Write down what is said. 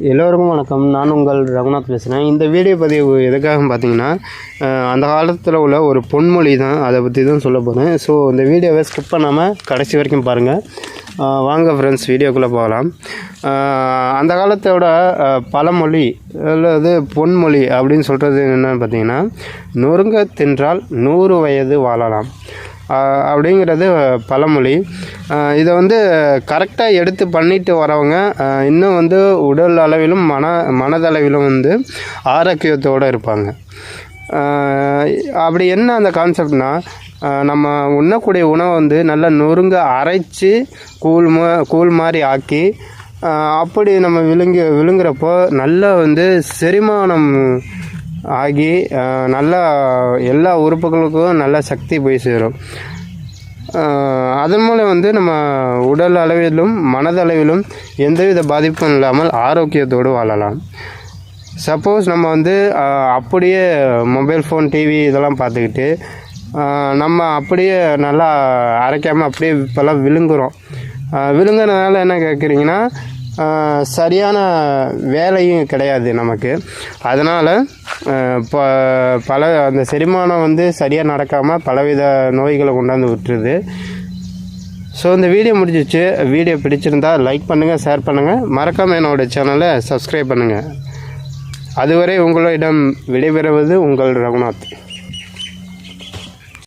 எல்லோருக்கும் வணக்கம். நான் உங்கள் ரகுநாத் பேசுகிறேன் இந்த வீடியோ பதிவு எதுக்காக பார்த்தீங்கன்னா அந்த காலத்தில் உள்ள ஒரு பொன்மொழி தான். அதை பற்றி தான் சொல்ல போகிறேன் ஸோ இந்த வீடியோவை ஸ்கிப் பண்ணாமல் கடைசி வரைக்கும் பாருங்கள் வாங்க ஃப்ரெண்ட்ஸ் வீடியோக்குள்ளே போகலாம். அந்த காலத்தோட பழமொழி அல்லது பொன்மொழி அப்படின்னு சொல்கிறது என்னன்னு பார்த்தீங்கன்னா நொறுங்க தின்றால் நூறு வயது வாழலாம். அப்படிங்கிறது பழமொழி. இதை வந்து கரெக்டாக எடுத்து பண்ணிட்டு வரவங்க இன்னும் வந்து உடல் அளவிலும் மன மனதளவிலும் வந்து ஆரோக்கியத்தோடு இருப்பாங்க. அப்படி என்ன அந்த கான்செப்ட்னா நம்ம உண்ணக்கூடிய உணவை வந்து நல்லா நொறுங்க அரைச்சி கூழ் மா கூழ் மாதிரி ஆக்கி அப்படி நம்ம விழுங்கி விழுங்குறப்போ நல்லா வந்து செரிமானம் ஆகி நல்லா எல்லா உறுப்புகளுக்கும் நல்ல சக்தி போய் சேரும். அதன் மூலம் வந்து நம்ம உடல் அளவிலும் மனதளவிலும் எந்தவித பாதிப்பும் இல்லாமல் ஆரோக்கியத்தோடு வாழலாம். சப்போஸ் நம்ம வந்து அப்படியே மொபைல் ஃபோன் டிவி இதெல்லாம் பார்த்துக்கிட்டு நம்ம அப்படியே நல்லா அரைக்காமல் அப்படியே இப்போல்லாம் விழுங்குறோம். விழுங்குறதுனால என்ன கேட்குறீங்கன்னா சரியான வேலையும் கிடையாது நமக்கு. அதனால் இப்போ பல அந்த செரிமானம் வந்து சரியாக நடக்காமல் பலவித நோய்களை கொண்டாந்து விட்டுருது. ஸோ இந்த வீடியோ முடிஞ்சிச்சு. வீடியோ பிடிச்சிருந்தா லைக் பண்ணுங்கள் ஷேர் பண்ணுங்கள் மறக்காமல் என்னோடய சேனலை சப்ஸ்கிரைப் பண்ணுங்கள் அதுவரை உங்களிடம் விடைபெறுவது உங்கள் ரகுநாத்.